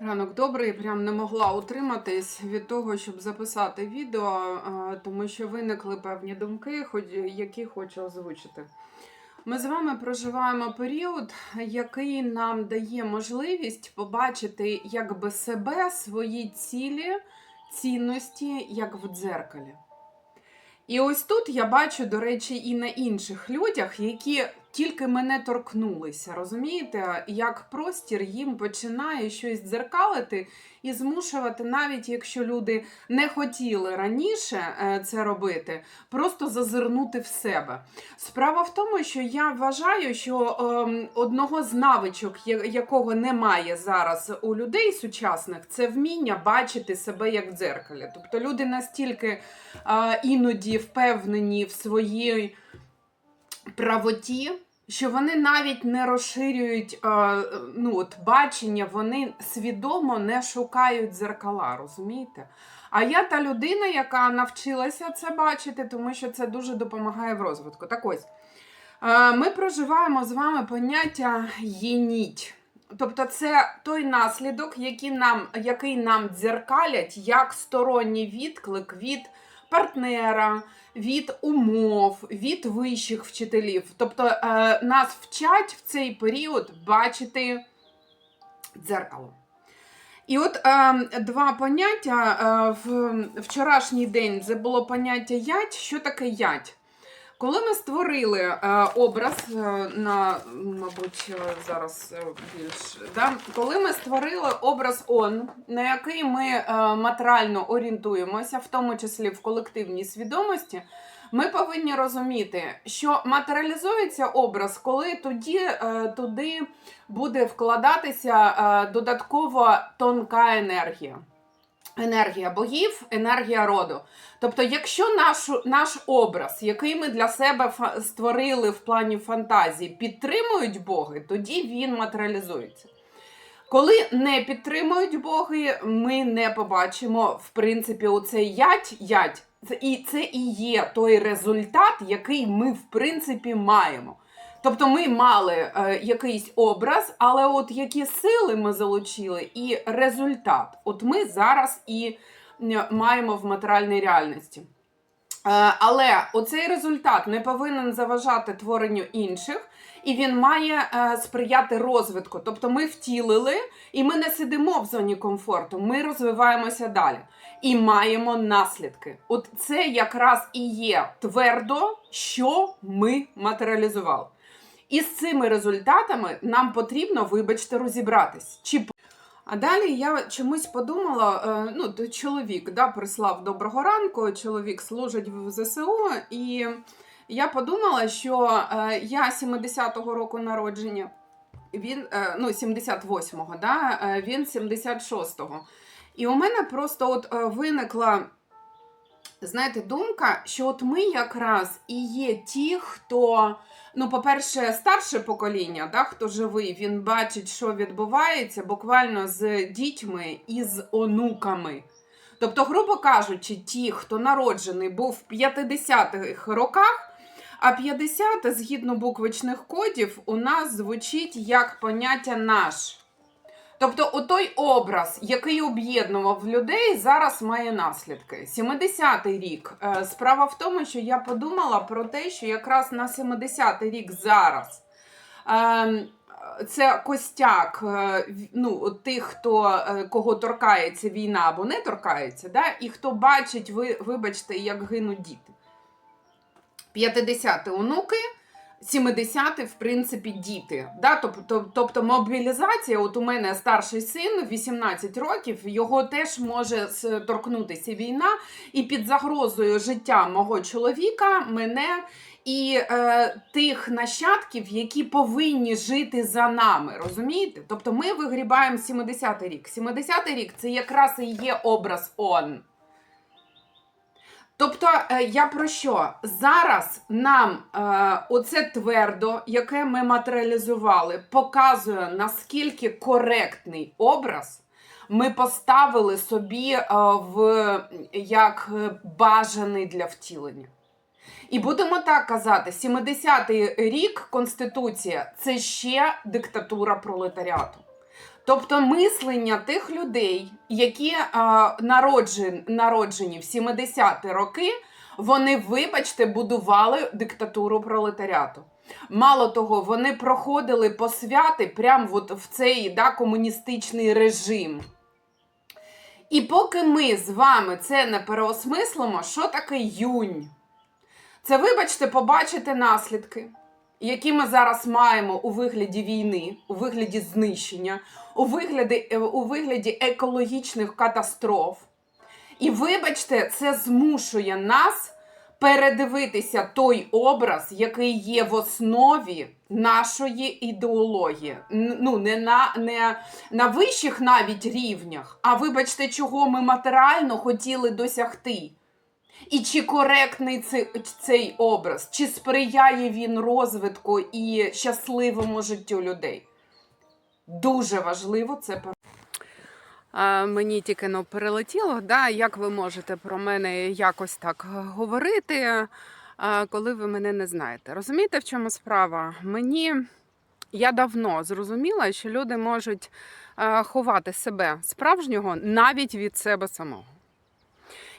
Ранок добрий, прям не могла утриматись від того, щоб записати відео, тому що виникли певні думки, які хочу озвучити. Ми з вами проживаємо період, який нам дає можливість побачити якби себе, свої цілі, цінності, як в дзеркалі. І ось тут я бачу, до речі, і на інших людях, які тільки мене торкнулися. Розумієте, як простір їм починає щось дзеркалити і змушувати, навіть якщо люди не хотіли раніше е, це робити, просто зазирнути в себе. Справа в тому, що я вважаю, що ем, одного з навичок, якого немає зараз у людей сучасних, це вміння бачити себе як в дзеркалі. Тобто люди настільки е, іноді впевнені в своїй правоті, що вони навіть не розширюють е, ну, от, бачення, вони свідомо не шукають дзеркала, розумієте? А я та людина, яка навчилася це бачити, тому що це дуже допомагає в розвитку. Так ось, е, ми проживаємо з вами поняття єніть. Тобто це той наслідок, який нам, який нам дзеркалять як сторонній відклик від партнера, від умов, від вищих вчителів. Тобто е, нас вчать в цей період бачити дзеркало. І от е, два поняття е, в вчорашній день це було поняття ять. Що таке ять? Коли ми створили е, образ е, на, мабуть, е, зараз більш, да? коли ми створили образ он, на який ми матеріально орієнтуємося, в тому числі в колективній свідомості, ми повинні розуміти, що матеріалізується образ, коли тоді туди буде вкладатися додатково тонка енергія. Енергія богів, енергія роду. Тобто, якщо наш, наш образ, який ми для себе створили в плані фантазії, підтримують боги, тоді він матеріалізується. Коли не підтримують боги, ми не побачимо, в принципі, оцей ять, ять. І це і є той результат, який ми, в принципі, маємо. Тобто ми мали е, якийсь образ, але от які сили ми залучили, і результат, от ми зараз і маємо в матеріальній реальності. Е, Але оцей результат не повинен заважати творенню інших, і він має е, сприяти розвитку. Тобто ми втілили, і ми не сидимо в зоні комфорту, ми розвиваємося далі і маємо наслідки. От це якраз і є твердо, що ми матеріалізували. І з цими результатами нам потрібно, вибачте, розібратись. Чи а далі я чомусь подумала: е, ну, чоловік да, прислав доброго ранку, чоловік служить в ЗСУ, і я подумала, що е, я 70-го року народження, він, е, ну, 78-го, да, він 76-го. І у мене просто от виникла, знаєте, думка, що от ми якраз і є ті, хто. Ну, по-перше, старше покоління, да, хто живий, він бачить, що відбувається буквально з дітьми і з онуками. Тобто, грубо кажучи, ті, хто народжений був в 50-х роках, а 50 згідно буквичних кодів у нас звучить як поняття наш. Тобто, отой образ, який об'єднував людей, зараз має наслідки. 70-й рік. Е, Справа в тому, що я подумала про те, що якраз на 70-й рік зараз. ем, Це костяк е, ну, тих, хто е, кого торкається війна або не торкається, да? і хто бачить, ви, вибачте, як гинуть діти. 50 онуки, 70 в принципі, діти. Да? Тобто, тобто мобілізація, от у мене старший син, 18 років, його теж може торкнутися війна, і під загрозою життя мого чоловіка, мене і е, тих нащадків, які повинні жити за нами. Розумієте? Тобто ми вигрібаємо 70-й рік. 70-й рік це якраз і є образ он. Тобто, е, я про що? Зараз нам е, оце твердо, яке ми матеріалізували, показує, наскільки коректний образ ми поставили собі е, в як е, бажаний для втілення. І будемо так казати: 70-й рік Конституція це ще диктатура пролетаріату. Тобто мислення тих людей, які е, народжен, народжені в 70-ті роки, вони, вибачте, будували диктатуру пролетаріату. Мало того, вони проходили посвяти прямо от в цей да, комуністичний режим. І поки ми з вами це не переосмислимо, що таке юнь? Це, вибачте, побачите наслідки, які ми зараз маємо у вигляді війни, у вигляді знищення, у вигляді, е, у вигляді екологічних катастроф. І вибачте, це змушує нас передивитися той образ, який є в основі нашої ідеології. Ну, не на, не на вищих навіть рівнях, а вибачте, чого ми матеріально хотіли досягти. І чи коректний цей, цей образ, чи сприяє він розвитку і щасливому життю людей? Дуже важливо це мені тільки ну, перелетіло, да, як ви можете про мене якось так говорити, коли ви мене не знаєте. Розумієте, в чому справа? Мені я давно зрозуміла, що люди можуть ховати себе справжнього навіть від себе самого.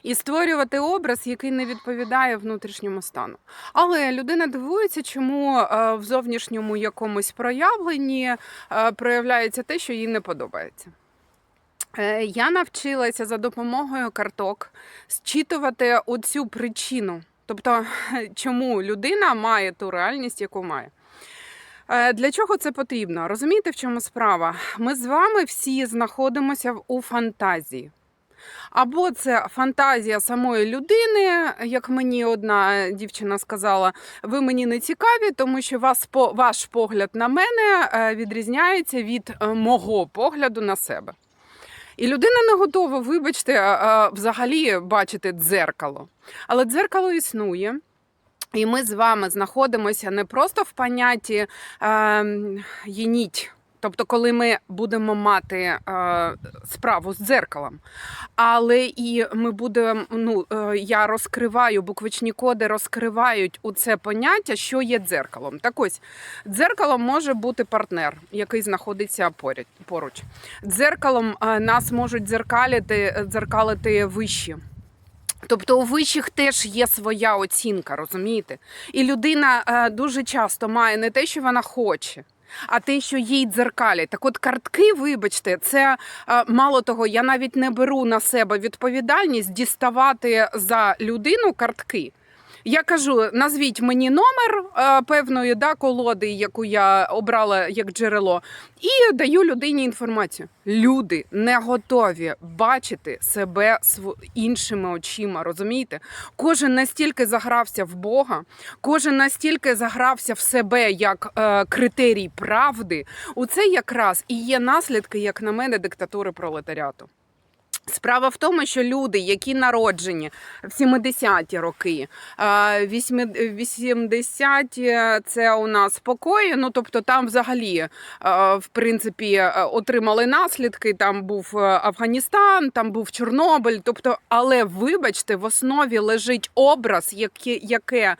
І створювати образ, який не відповідає внутрішньому стану. Але людина дивується, чому е, в зовнішньому якомусь проявленні е, проявляється те, що їй не подобається. Е, Я навчилася за допомогою карток зчитувати оцю причину, тобто чому людина має ту реальність, яку має. Для чого це потрібно? Розумієте, в чому справа? Ми з вами всі знаходимося у фантазії. Або це фантазія самої людини, як мені одна дівчина сказала, ви мені не цікаві, тому що вас ваш погляд на мене е, відрізняється від е, мого погляду на себе. І людина не готова, вибачте, е, взагалі бачити дзеркало. Але дзеркало існує. І ми з вами знаходимося не просто в понятті е, єніть, тобто, коли ми будемо мати е, справу з дзеркалом, але і ми будемо, ну е, я розкриваю, буквичні коди розкривають у це поняття, що є дзеркалом. Так ось дзеркалом може бути партнер, який знаходиться поряд поруч. Дзеркалом е, нас можуть дзеркалити, дзеркалити вищі. Тобто у вищих теж є своя оцінка, розумієте? І людина е, дуже часто має не те, що вона хоче. А те, що їй дзеркалять. Так от картки, вибачте, це е, мало того, я навіть не беру на себе відповідальність діставати за людину картки. Я кажу, назвіть мені номер е, певної да, колоди, яку я обрала як джерело, і даю людині інформацію. Люди не готові бачити себе іншими очима. Розумієте? Кожен настільки загрався в Бога, кожен настільки загрався в себе як е, критерій правди. У це якраз і є наслідки, як на мене, диктатури пролетаріату. Справа в тому, що люди, які народжені в 70-ті роки, е, вісьми- 80-ті це у нас покої. Ну тобто, там взагалі, е, в принципі, е, отримали наслідки. Там був е, Афганістан, там був Чорнобиль. Тобто, але вибачте, в основі лежить образ, яке, яке,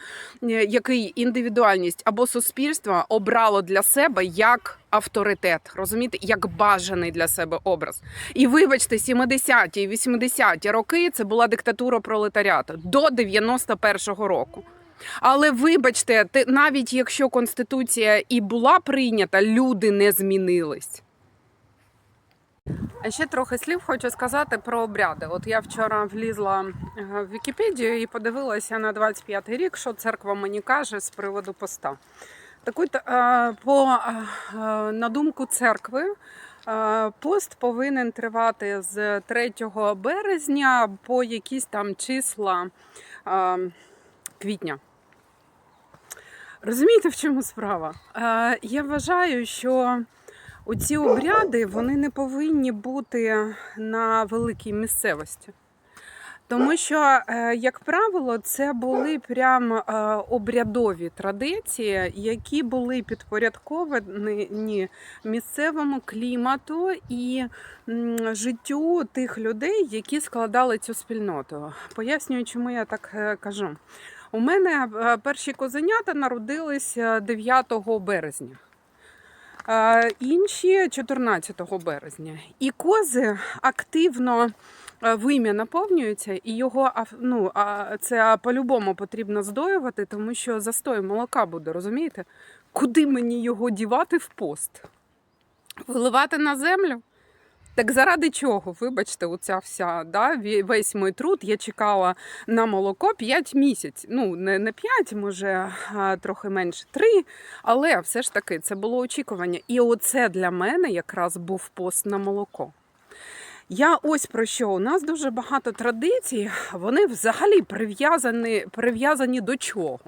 який індивідуальність або суспільство обрало для себе як авторитет, розумієте, як бажаний для себе образ. І вибачте, 70-ті і 80-ті роки це була диктатура пролетаріату до 91-го року. Але вибачте, те- навіть якщо конституція і була прийнята, люди не змінились. Ще трохи слів хочу сказати про обряди. От я вчора влізла е, в Вікіпедію і подивилася на 25-й рік, що церква мені каже з приводу поста. Так от, е, по, е, на думку церкви, е, пост повинен тривати з 3 березня по якісь там числа е, квітня. Розумієте, в чому справа? Е, Я вважаю, що оці обряди вони не повинні бути на великій місцевості. Тому що, е, як правило, це були прям е, обрядові традиції, які були підпорядковані місцевому клімату і життю тих людей, які складали цю спільноту. Пояснюю, чому я так е, кажу. У мене перші козенята народились е, 9 березня. інші 14 березня. І кози активно вим'я наповнюється, і його ну, а, це по-любому потрібно здоювати, тому що застой молока буде, розумієте? Куди мені його дівати в пост? Виливати на землю? Так заради чого? Вибачте, оця вся да, весь мій труд. Я чекала на молоко 5 місяців. Ну, не, не 5, може а, трохи менше 3, але все ж таки це було очікування. І оце для мене якраз був пост на молоко. Я ось про що. У нас дуже багато традицій, вони взагалі прив'язані, прив'язані до чого?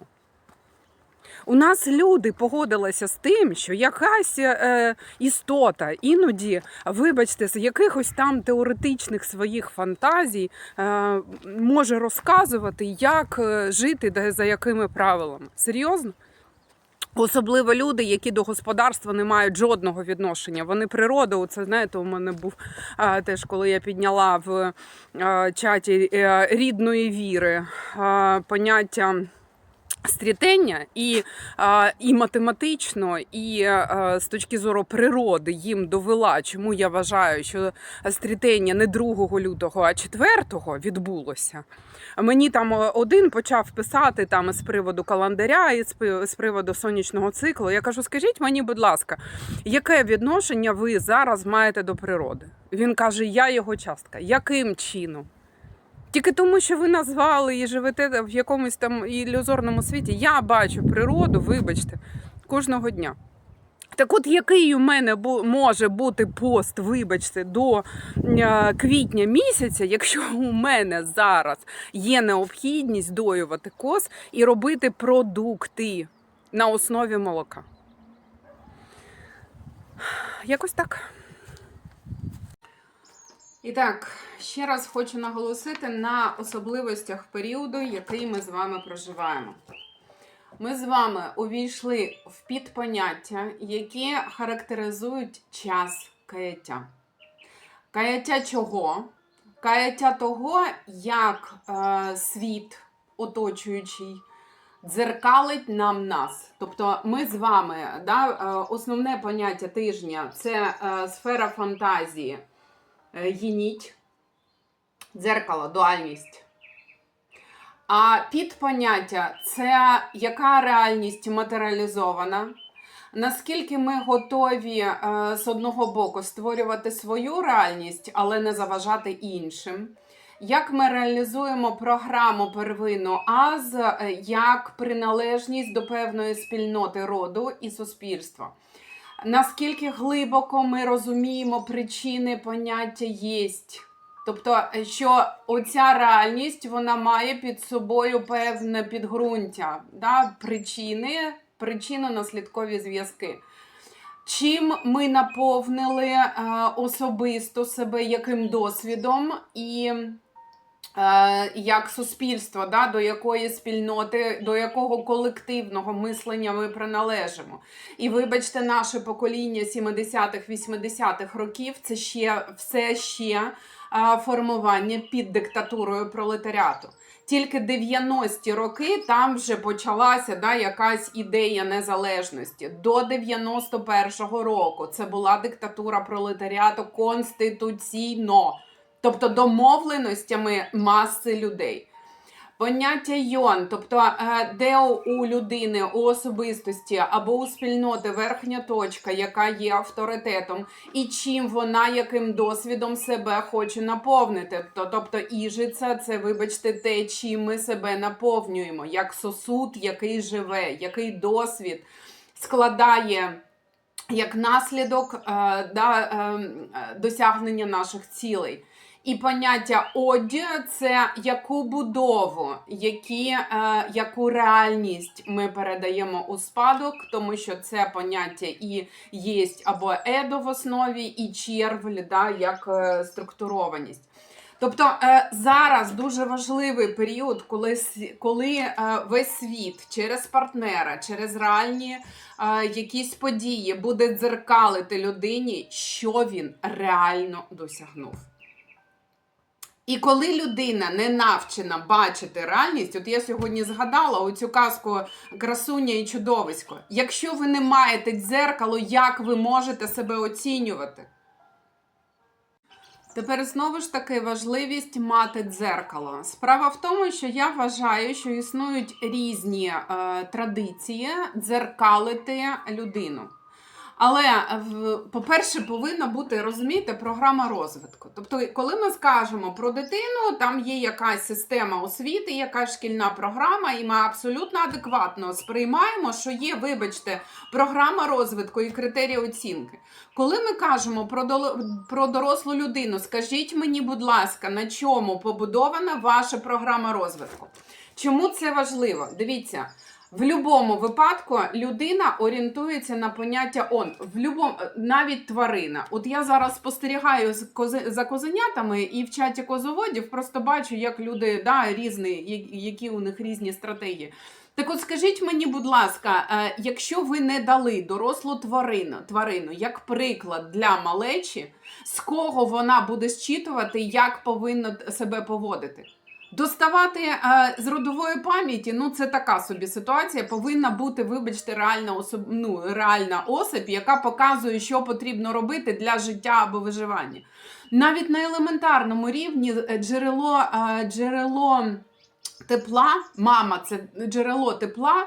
У нас люди погодилися з тим, що якась е, істота іноді, вибачте, з якихось там теоретичних своїх фантазій е, може розказувати, як е, жити, де за якими правилами. Серйозно? Особливо люди, які до господарства не мають жодного відношення. Вони природа. Це знаєте, у мене був а, теж, коли я підняла в а, чаті е, рідної віри а, поняття. Стрітення і, і математично, і з точки зору природи їм довела, чому я вважаю, що стрітення не 2 лютого, а 4 відбулося. Мені там е, один почав писати там з приводу календаря і з приводу сонячного циклу. Я кажу: скажіть мені, будь ласка, яке відношення ви зараз маєте до природи? Він каже: Я його частка. Яким чином? Тільки тому, що ви назвали і живете в якомусь там ілюзорному світі. Я бачу природу, вибачте, кожного дня. Так от який у мене може бути пост, вибачте, до е, квітня місяця, якщо у мене зараз є необхідність доювати коз і робити продукти на основі молока? Якось так. І так, ще раз хочу наголосити на особливостях періоду, який ми з вами проживаємо. Ми з вами увійшли в підпоняття, які характеризують час каяття. Каяття чого? Каяття того, як е, світ оточуючий дзеркалить нам нас. Тобто ми з вами, да, е, основне поняття тижня це е, сфера фантазії, е, єніть, дзеркало, дуальність. А підпоняття це яка реальність матеріалізована. Наскільки ми готові е, з одного боку створювати свою реальність, але не заважати іншим? Як ми реалізуємо програму первинну АЗ е, як приналежність до певної спільноти роду і суспільства? Наскільки глибоко ми розуміємо причини поняття єсть? Тобто, що оця реальність вона має під собою певне підґрунтя, да? причини, причинно-наслідкові зв'язки. Чим ми наповнили е, особисто себе яким досвідом і е, як суспільство, да, до якої спільноти, до якого колективного мислення ми приналежимо. І вибачте, наше покоління 70-х, 80-х років це ще все ще формування під диктатурою пролетаріату. Тільки 90-ті роки там вже почалася да, якась ідея незалежності. До 91-го року це була диктатура пролетаріату конституційно, тобто домовленостями маси людей. Поняття йон, тобто е, де у людини, у особистості або у спільноти верхня точка, яка є авторитетом, і чим вона яким досвідом себе хоче наповнити. То- Тобто іжиця це, вибачте, те, чим ми себе наповнюємо, як сосуд, який живе, який досвід складає як наслідок е, да, е, е, досягнення наших цілей. І поняття оді це яку будову, які, е, яку реальність ми передаємо у спадок, тому що це поняття і є або едо в основі, і червль, да, як е, структурованість. Тобто е, зараз дуже важливий період, коли, коли е, весь світ через партнера, через реальні е, якісь події буде дзеркалити людині, що він реально досягнув. І коли людина не навчена бачити реальність, от я сьогодні згадала оцю казку красуня і чудовисько. Якщо ви не маєте дзеркало, як ви можете себе оцінювати? Тепер знову ж таки важливість мати дзеркало. Справа в тому, що я вважаю, що існують різні е, традиції дзеркалити людину. Але, по-перше, повинна бути, розумієте, програма розвитку. Тобто, коли ми скажемо про дитину, там є якась система освіти, якась шкільна програма, і ми абсолютно адекватно сприймаємо, що є, вибачте, програма розвитку і критерії оцінки. Коли ми кажемо про, про дорослу людину, скажіть мені, будь ласка, на чому побудована ваша програма розвитку? Чому це важливо? Дивіться. В будь-якому випадку людина орієнтується на поняття он. В любому, навіть тварина. От я зараз спостерігаю за козенятами і в чаті козоводів просто бачу, як люди да, різні, які у них різні стратегії. Так от скажіть мені, будь ласка, е, якщо ви не дали дорослу тварину, тварину як приклад для малечі, з кого вона буде зчитувати, як повинна себе поводити? Доставати е, з родової пам'яті, ну це така собі ситуація. Повинна бути, вибачте, реальна особ... ну, реальна особь, яка показує, що потрібно робити для життя або виживання. Навіть на елементарному рівні е, джерело, е, джерело тепла, мама це джерело тепла.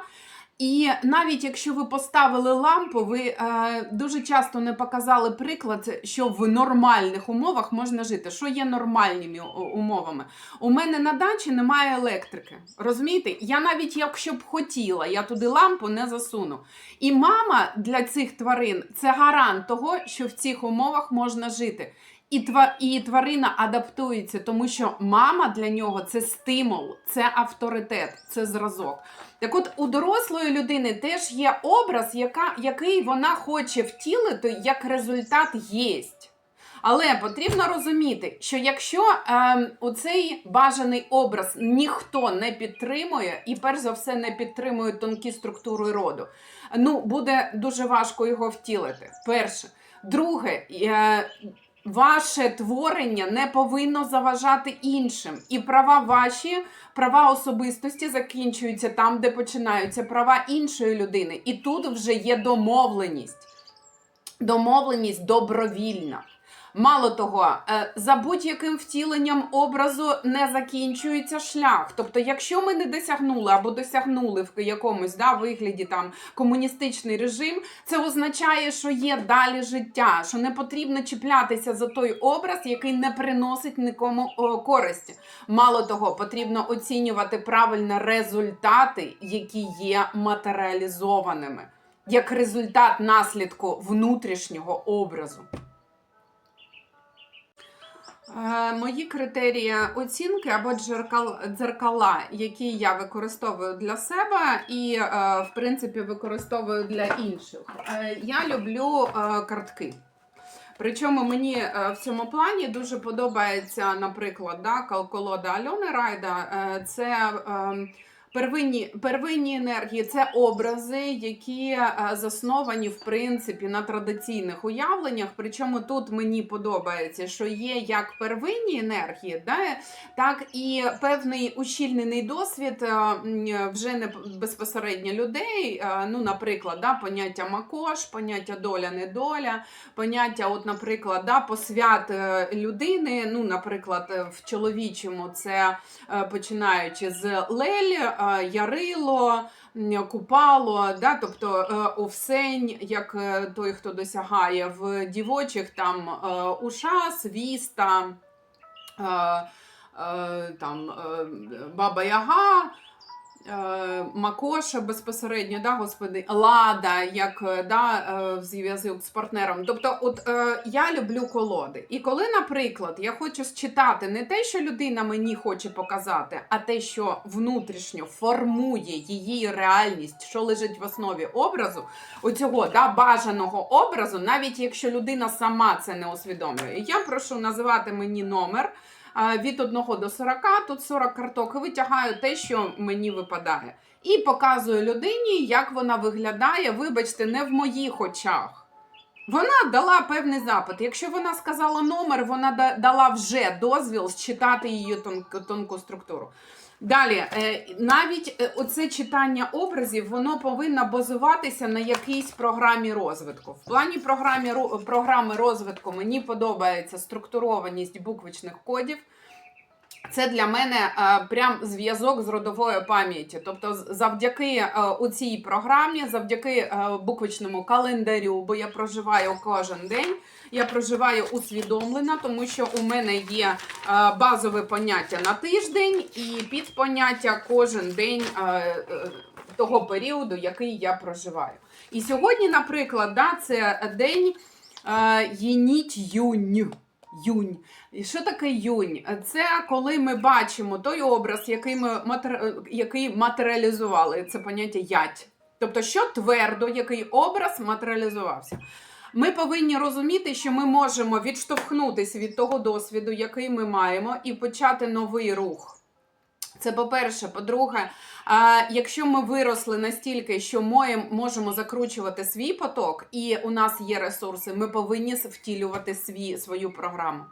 І навіть якщо ви поставили лампу, ви е, дуже часто не показали приклад, що в нормальних умовах можна жити. Що є нормальними умовами? У мене на дачі немає електрики. Розумієте? Я навіть якщо б хотіла, я туди лампу не засуну. І мама для цих тварин це гарант того, що в цих умовах можна жити. І, тва, і тварина адаптується, тому що мама для нього це стимул, це авторитет, це зразок. Так от у дорослої людини теж є образ, яка, який вона хоче втілити, як результат єсть. Але потрібно розуміти, що якщо ем, оцей бажаний образ ніхто не підтримує, і перш за все не підтримує тонкі структури роду, ну буде дуже важко його втілити. Перше. Друге, е, ваше творення не повинно заважати іншим, і права ваші, права особистості закінчуються там, де починаються права іншої людини. І тут вже є домовленість. Домовленість добровільна. Мало того, е, за будь-яким втіленням образу не закінчується шлях. Тобто, якщо ми не досягнули або досягнули в якомусь да, вигляді там комуністичний режим, це означає, що є далі життя, що не потрібно чіплятися за той образ, який не приносить нікому користі. Мало того, потрібно оцінювати правильно результати, які є матеріалізованими, як результат наслідку внутрішнього образу. Е, Мої критерії оцінки або дзеркала, які я використовую для себе і, е, в принципі, використовую для інших. Е, Я люблю картки. Причому мені в цьому плані дуже подобається, наприклад, да, кол- колода Альони Райда. Це ем, Первинні, первинні енергії це образи, які е, засновані в принципі на традиційних уявленнях. Причому тут мені подобається, що є як первинні енергії, да, так і певний ущільнений досвід е, вже не безпосередньо людей. Е, Ну, наприклад, да, поняття макош, поняття доля-недоля, поняття, от, наприклад, да, посвят людини. Ну, наприклад, в чоловічому це починаючи з лель, ярило, купало, да, тобто е, овсень, як е, той, хто досягає в дівочих там уша, ушас, віста, е, е, там е, баба Яга. Е, Макоша безпосередньо, да, господи, лада, як е, да, е, зв'язок з партнером. Тобто, от е, я люблю колоди. І коли, наприклад, я хочу считати не те, що людина мені хоче показати, а те, що внутрішньо формує її реальність, що лежить в основі образу, оцього да, бажаного образу, навіть якщо людина сама це не усвідомлює. Я прошу називати мені номер від 1 до 40, тут 40 карток, і витягаю те, що мені випадає. І показую людині, як вона виглядає, вибачте, не в моїх очах. Вона дала певний запит. Якщо вона сказала номер, вона дала вже дозвіл считати її тонку структуру. Далі, е, навіть е, оце читання образів, воно повинно базуватися на якійсь програмі розвитку. В плані програмі, ро- програми розвитку мені подобається структурованість буквичних кодів. Це для мене е, прям зв'язок з родовою пам'яттю. Тобто, завдяки у цій програмі, завдяки буквичному календарю, бо я проживаю кожен день. Я проживаю усвідомлено, тому що у мене є е, базове поняття на тиждень і підпоняття кожен день е, е, того періоду, який я проживаю. І сьогодні, наприклад, да, це день Єніть Юнь. Юнь. І що таке юнь? Це коли ми бачимо той образ, який ми який матеріалізували. Це поняття ять. Тобто, що твердо, який образ матеріалізувався. Ми повинні розуміти, що ми можемо відштовхнутися від того досвіду, який ми маємо, і почати новий рух. Це по-перше. По-друге, якщо ми виросли настільки, що ми можемо закручувати свій поток, і у нас є ресурси, ми повинні втілювати свій, свою програму.